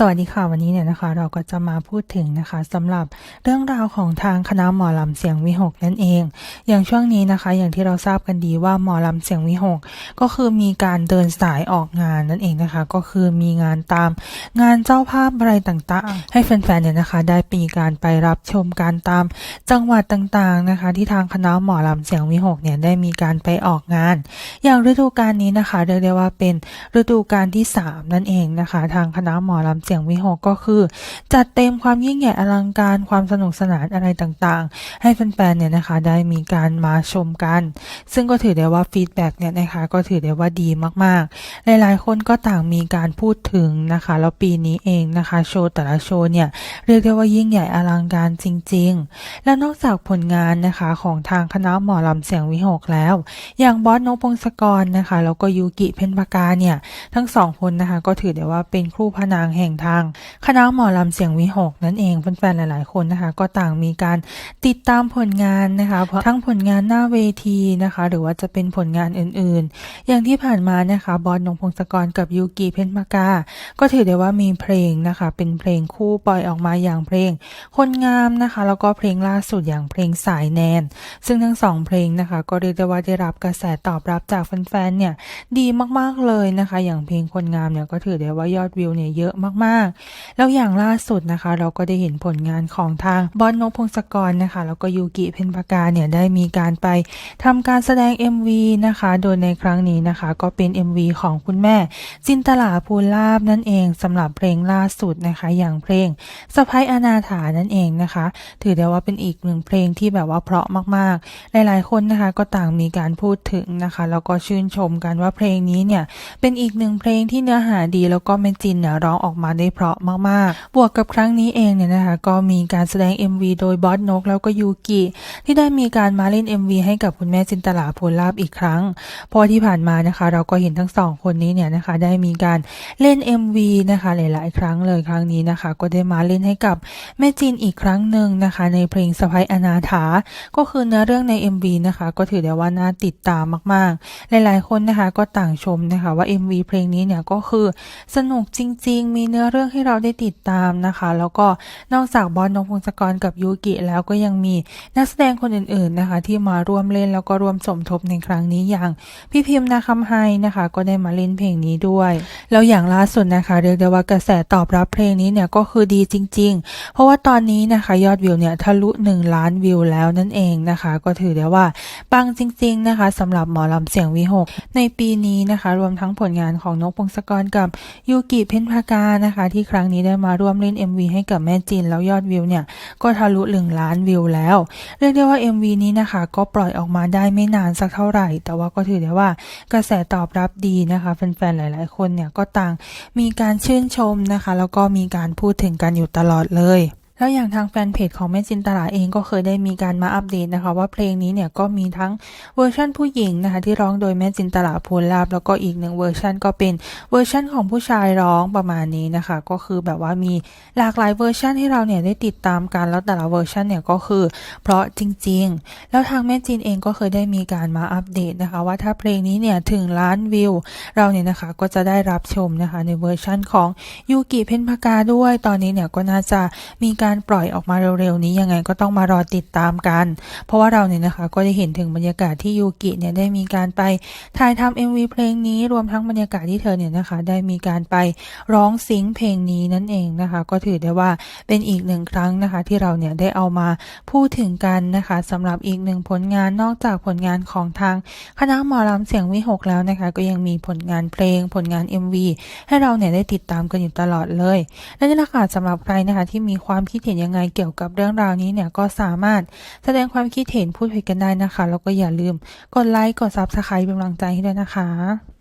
สวัสดีค่ะวันนี้เนี่ยนะคะ เราก็จะมาพูดถึงนะคะสำหรับเรื่องราวของทางคณะหมอลำเสียงวิหกนั่นเอง อย่างช่วงนี้นะคะ อย่างที่เราทราบกันดีว่าหมอลำเสียงวิหกก็คือมีการเดินสายออกงานนั่นเองนะคะ ก็คือมีงานตามงานเจ้าภาพอะไรต่างๆ ให้แฟนๆเนี่ยนะคะ ได้มีการไปรับชมการตามจังหวัดต่างๆนะคะ ที่ทางคณะหมอลำเสียงวิหกเนี่ยได้มีการไปออกงาน อย่างฤดูกาลนี้นะคะเรียกได้ว่าเป็นฤดูกาลที่ 3 นั่นเองนะคะ ทางคณะหมอลำเสียงวิหกก็คือ จัดเต็มความยิ่งใหญ่อลังการความสนุกสนานอะไรต่างๆ ให้แฟนๆเนี่ยนะคะได้มีการมาชมกัน ซึ่งก็ถือได้ว่าฟีดแบ็กเนี่ยนะคะก็ถือได้ว่าดีมากๆ หลายๆ คนก็ต่างมีการพูดถึงนะคะแล้วปีนี้เองนะคะโชว์แต่ละโชว์เนี่ยเรียกได้ว่ายิ่งใหญ่อลังการจริง ๆ และนอกจากผลงานนะคะของทางคณะหมอลำเสียงวิหกแล้ว อย่างบอสนพงศกรนะคะแล้วก็ยูกิเพนปากาเนี่ยทั้งสองคนนะคะก็ถือได้ว่าเป็นครูพนางแห่งทางคณะหมอลำเสียงวิหกนั่นเองแฟนๆหลาย ๆ คนนะคะ ก็ต่างมีการติดตามผลงานนะคะเพราะทั้งผลงานหน้าเวทีนะคะ หรือว่าจะเป็นผลงานอื่นๆ อย่างที่ผ่านมานะคะบอสนงพงศกรกับยูกิเพนปากา ก็ถือได้ว่ามีเพลงนะคะ เป็นเพลงคู่ปล่อยออกมาอย่างเพลง คนงามนะคะ แล้วก็เพลงล่าสุดอย่างเพลงสายแนน ซึ่งทั้งสองเพลงนะคะ ก็เรียกได้ว่าได้รับกระแสตอบรับจากแฟนๆเนี่ยดีมากๆเลยนะคะ อย่างเพลงคนงามเนี่ยก็ถือได้ว่ายอดวิวเนี่ยเยอะมากๆแล้วอย่างล่าสุดนะคะ เราก็ได้เห็นผลงานของทางบอสนพพงศกรนะคะ แล้วก็ยูกิเพนปากาเนี่ยได้มีการไปทำการแสดง MV นะคะ โดยในครั้งนี้นะคะ ก็เป็น MV ของคุณแม่ จินตลาภูลาบนั่นเองสำหรับเพลงล่าสุดนะคะ อย่างเพลงสะพายอนาถานั่นเองนะคะ ถือได้ว่าเป็นอีกหนึ่งเพลงที่แบบว่าเพราะมากๆ หลายๆ คนนะคะก็ต่างมีการพูดถึงนะคะ แล้วก็ชื่นชมกันว่าเพลงนี้เนี่ยเป็นอีกหนึ่งเพลงที่เนื้อหาดีแล้วก็แม่จินเนี่ยร้องออกมาได้เพราะมากๆ บวกกับครั้งนี้เองเนี่ยนะคะก็มีการแสดง MV โดยบอสนก แล้วก็ยูกิที่ได้มีการมาเล่น MV ให้กับคุณแม่จินตลาภูลาบอีกครั้ง เพราะที่ผ่านมานะคะ เราก็เห็นทั้งสองคนนี้เนี่ยนะคะได้มีการเล่น MV นะคะหลาย ๆ ครั้งเลยครั้งนี้นะคะ ก็ได้มาเล่นให้กับแม่จินอีกครั้งหนึ่งนะคะ ในเพลงสะพายอนาถา ก็คือเนื้อเรื่องใน MV นะคะ ก็ถือได้ว่าน่าติดตามมาก ๆ หลาย ๆ คนนะคะก็ต่างชมนะคะว่า MV เพลงนี้เนี่ยก็คือสนุกจริง ๆ มีเนื้อเรื่องให้เราได้ติดตามนะคะ แล้วก็นอกจากบอสนพพงศกรกับยูกิแล้วก็ยังมีนักแสดงคนอื่นๆนะคะ ที่มาร่วมเล่นแล้วก็ร่วมสมทบในครั้งนี้อย่างพี่พิมพ์นาคำไฮนะคะ ก็ได้มาเล่นเพลงนี้ด้วยแล้วอย่างล่าสุดนะคะ เรียกได้ว่ากระแสตอบรับเพลงนี้เนี่ยก็คือดีจริง ๆ เพราะว่าตอนนี้นะคะยอดวิวเนี่ยทะลุ 1 ล้านวิวแล้วนั่นเองนะคะ ก็ถือได้ว่าปังจริง ๆนะคะสำหรับหมอลำเสียงวิหกในปีนี้นะคะ รวมทั้งผลงานของนกพงศกรกับยูกิเพนพากานะคะที่ครั้งนี้ได้มาร่วมเล่น MV ให้กับแม่จิน แล้วยอดวิวเนี่ย ก็ทะลุ1ล้านวิวแล้ว เรียกได้ว่า MV นี้นะคะ ก็ปล่อยออกมาได้ไม่นานสักเท่าไหร่ แต่ว่าก็ถือได้ว่ากระแสตอบรับดีนะคะแฟนๆหลาย ๆ คนเนี่ยก็ต่างมีการชื่นชมนะคะ แล้วก็มีการพูดถึงกันอยู่ตลอดเลย แล้วอย่างทางแฟนเพจของแม่จินตลาเองก็เคยได้มีการมาอัปเดตนะคะ ว่าเพลงนี้เนี่ยก็มีทั้งเวอร์ชันผู้หญิงนะคะที่ร้องโดยแม่จินตลาภูลลาบ แล้วก็อีกหนึ่งเวอร์ชันก็เป็นเวอร์ชันของผู้ชายร้องประมาณนี้นะคะ ก็คือแบบว่ามีหลากหลายเวอร์ชันให้เราเนี่ยได้ติดตามกันแล้วแต่ละเวอร์ชันเนี่ยก็คือ เพราะจริง ๆ แล้วทางแม่จินเองก็เคยได้มีการมาอัปเดตนะคะ ว่าถ้าเพลงนี้เนี่ยถึงล้านวิว เราเนี่ยนะคะก็จะได้รับชมนะคะในเวอร์ชันของยูกิเพนพากาด้วย ตอนนี้เนี่ยก็น่าจะมีการการปล่อยออกมาเร็วๆนี้ยังไงก็ต้องมารอติดตามกัน เพราะว่าเราเนี่ยนะคะก็ได้เห็นถึงบรรยากาศที่ยูกิเนี่ยได้มีการไปถ่ายทำ MV เพลงนี้รวมทั้งบรรยากาศที่เธอเนี่ยนะคะ ได้มีการไปร้องซิงค์เพลงนี้นั่นเองนะคะ ก็ถือได้ว่าเป็นอีกหนึ่งครั้งนะคะ ที่เราเนี่ยได้เอามาพูดถึงกันนะคะสำหรับอีกหนึ่งผลงานนอกจากผลงานของทางคณะหมอลำเสียงวิหกแล้วนะคะ ก็ยังมีผลงานเพลงผลงาน MV ให้เราเนี่ยได้ติดตามกันอยู่ตลอดเลยและนี่แหละค่ะสำหรับใครนะคะที่มีความคิดเห็นยังไงเกี่ยวกับเรื่องราวนี้เนี่ยก็สามารถแสดงความคิดเห็นพูดคุยกันได้นะคะ แล้วก็อย่าลืมกดไลค์กดซับสไครต์เป็นกำลังใจให้ด้วยนะคะ